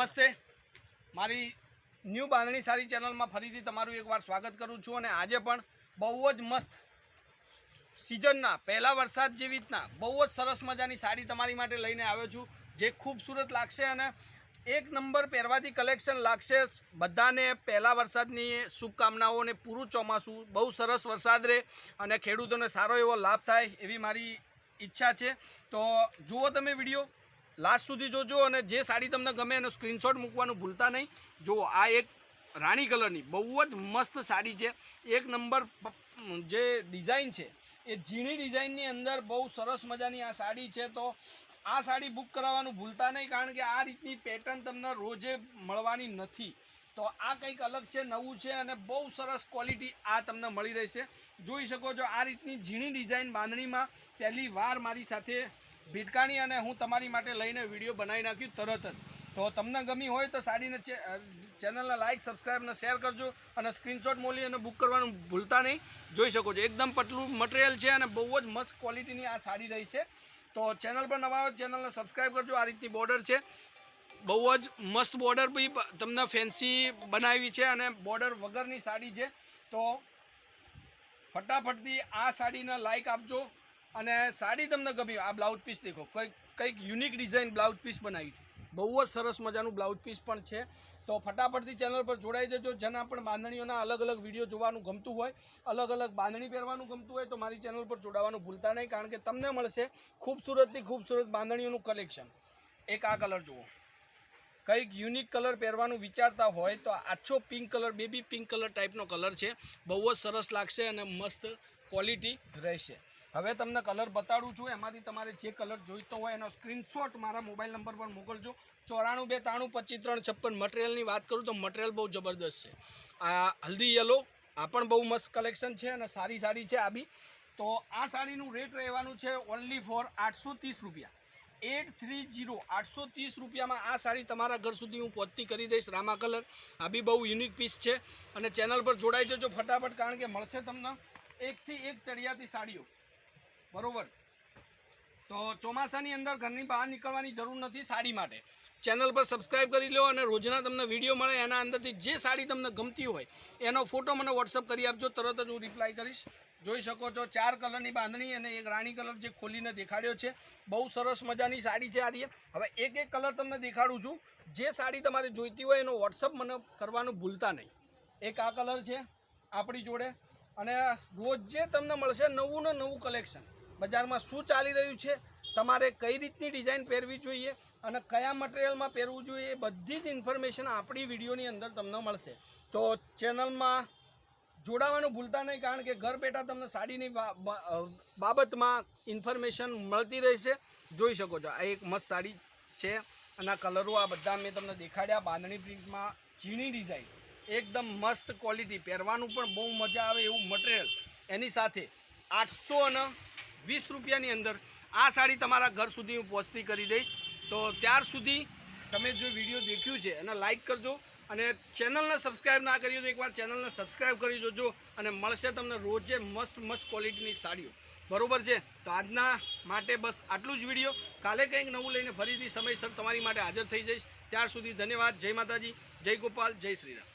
નમસ્તે. મારી ન્યૂ બાંધણી સારી ચેનલમાં ફરીથી તમારું એકવાર સ્વાગત કરું છું અને આજે પણ બહુ જ મસ્ત સિઝનના પહેલા વરસાદ જેવી રીતના બહુ જ સરસ મજાની સાડી તમારી માટે લઈને આવ્યો છું, જે ખૂબસૂરત લાગશે અને એક નંબર પહેરવાથી કલેક્શન લાગશે બધાને પહેલા વરસાદની શુભકામનાઓ અને પૂરું ચોમાસું. બહુ સરસ વરસાદ રહે અને ખેડૂતોને સારો એવો લાભ થાય એવી મારી ઈચ્છા છે. તો જુઓ તમે વીડિયો. લાસ્ટ સુધી જોજો અને જે સાડી તમને ગમે એનો સ્ક્રીનશોટ મૂકવાનું ભૂલતા નહીં. જુઓ આ એક રાણી કલરની બહુ જ મસ્ત સાડી છે. એક નંબર જે ડિઝાઇન છે, એ ઝીણી ડિઝાઇનની અંદર બહુ સરસ મજાની આ સાડી છે. તો આ સાડી બુક કરાવવાનું ભૂલતા નહીં, કારણ કે આ રીતની પેટર્ન તમને રોજે મળવાની નથી. તો આ કંઈક અલગ છે, નવું છે અને બહુ સરસ ક્વોલિટી આ તમને મળી રહેશે. જોઈ શકો છો આ રીતની ઝીણી ડિઝાઇન બાંધણીમાં પહેલી વાર મારી સાથે ભીટકાણી અને હું તમારી માટે લઈને વીડિયો બનાવી નાખ્યું તરત જ. તો તમને ગમી હોય તો સાડીને ચેનલને લાઇક સબસ્ક્રાઈબ અને શેર કરજો અને સ્ક્રીનશોટ મોલી અને બુક કરવાનું ભૂલતા નહીં. જોઈ શકો છો, એકદમ પતલું મટીરિયલ છે અને બહુ જ મસ્ત ક્વોલિટીની આ સાડી રહી છે. તો ચેનલ પર નવા હોય ચેનલને સબસ્ક્રાઈબ કરજો, આ રીતની બોર્ડર છે. બહુ જ મસ્ત બોર્ડર બી તમને ફેન્સી બનાવી છે અને બોર્ડર વગરની સાડી છે. તો ફટાફટથી આ સાડીને લાઇક આપજો. અને સાડી તમને ગમી આ બ્લાઉઝ પીસ દેખો કંઈક કંઈક યુનિક ડિઝાઇન બ્લાઉઝ પીસ બનાવી છે. બહુ જ સરસ મજાનું બ્લાઉઝ પીસ પણ છે. તો ફટાફટથી ચેનલ પર જોડાઈ જજો. જેના પણ બાંધણીઓના અલગ અલગ વીડિયો જોવાનું ગમતું હોય, અલગ અલગ બાંધણી પહેરવાનું ગમતું હોય, તો મારી ચેનલ પર જોડાવાનું ભૂલતા નહીં, કારણ કે તમને મળશે ખૂબસૂરતથી ખૂબસૂરત બાંધણીઓનું કલેક્શન એક આ કલર જુઓ. કંઈક યુનિક કલર પહેરવાનું વિચારતા હોય, તો આછો pink colour baby pink colour ટાઈપનો colour છે. બહુ જ સરસ લાગશે અને મસ્ત ક્વોલિટી રહેશે. હવે તમને કલર બતાડું છું, એમાંથી તમારે જે કલર જોઈતો હોય એનો સ્ક્રીનશોટ મારા મોબાઈલ નંબર પર મોકલજો. ચોરાણું બે ત્રાણું પચીસ ત્રણ છપ્પન મટીરિયલની વાત કરું તો મટીરિયલ બહુ જબરદસ્ત છે. આ હલ્દી યલો આ પણ બહુ મસ્ત કલેક્શન છે અને સારી સાડી છે આ બી. તો આ સાડીનું રેટ રહેવાનું છે ઓનલી ફોર આઠસો ત્રીસ રૂપિયા. એટ થ્રી જીરો આઠસો ત્રીસ રૂપિયામાં આ સાડી તમારા ઘર સુધી હું પહોંચતી કરી દઈશ રામા કલર આ બી બહુ યુનિક પીસ છે. અને ચેનલ પર જોડાઈ જજો ફટાફટ, કારણ કે મળશે તમને એકથી એક ચડિયાતી સાડીઓ. બરોબર. તો ચોમાસાની અંદર ઘરની બહાર નીકળવાની જરૂર નથી સાડી માટે. ચેનલ પર સબસ્ક્રાઈબ કરી લો અને રોજના તમને વીડિયો મળે એના અંદરથી જે સાડી તમને ગમતી હોય, એનો ફોટો મને વોટ્સઅપ કરી આપજો, તરત જ હું રિપ્લાય કરીશ. જોઈ શકો છો, ચાર કલરની બાંધણી અને એક રાણી કલર જે ખોલીને દેખાડ્યો છે. બહુ સરસ મજાની સાડી છે આ રીતે. હવે એક એક કલર તમને દેખાડું છું. જે સાડી તમારે જોઈતી હોય એનો વોટ્સઅપ મને કરવાનું ભૂલતા નહીં. એક આ કલર છે આપણી જોડે. અને રોજ જે તમને મળશે નવું ને નવું કલેક્શન બજારમાં શું ચાલી રહ્યું છે, તમારે કઈ રીતની ડિઝાઇન પહેરવી જોઈએ અને કયા મટીરિયલમાં પહેરવું જોઈએ એ બધી જ ઇન્ફોર્મેશન આપણી વિડીયોની અંદર તમને મળશે. તો ચેનલમાં જોડાવાનું ભૂલતા નહીં, કારણ કે ઘર બેઠા તમને સાડીની બાબતમાં ઇન્ફોર્મેશન મળતી રહેશે. જોઈ શકો છો, આ એક મસ્ત સાડી છે અને કલરો આ બધા મેં તમને દેખાડ્યા, બાંધણી પ્રિન્ટમાં ઝીણી ડિઝાઇન. એકદમ મસ્ત ક્વોલિટી, પહેરવાનું પણ બહુ મજા આવે એવું મટીરિયલ. એની સાથે આઠસો અને વીસ રૂપિયાની અંદર આ સાડી તમારા ઘર સુધી હું પહોંચતી કરી દઈશ. તો ત્યાર સુધી તમે જો વીડિયો દેખ્યું છે એને લાઇક કરજો અને ચેનલને સબસ્ક્રાઈબ ના કરી તો એકવાર ચેનલને સબસ્ક્રાઈબ કરી જોજો અને મળશે તમને રોજે મસ્ત મસ્ત ક્વોલિટીની સાડીઓ. બરોબર છે? તો આજના માટે બસ આટલું જ વીડિયો. કાલે કંઈક નવું લઈને ફરીથી સમયસર તમારી માટે હાજર થઈ જઈશ. ત્યાર સુધી ધન્યવાદ. જય માતાજી. જય ગોપાલ. જય શ્રીરામ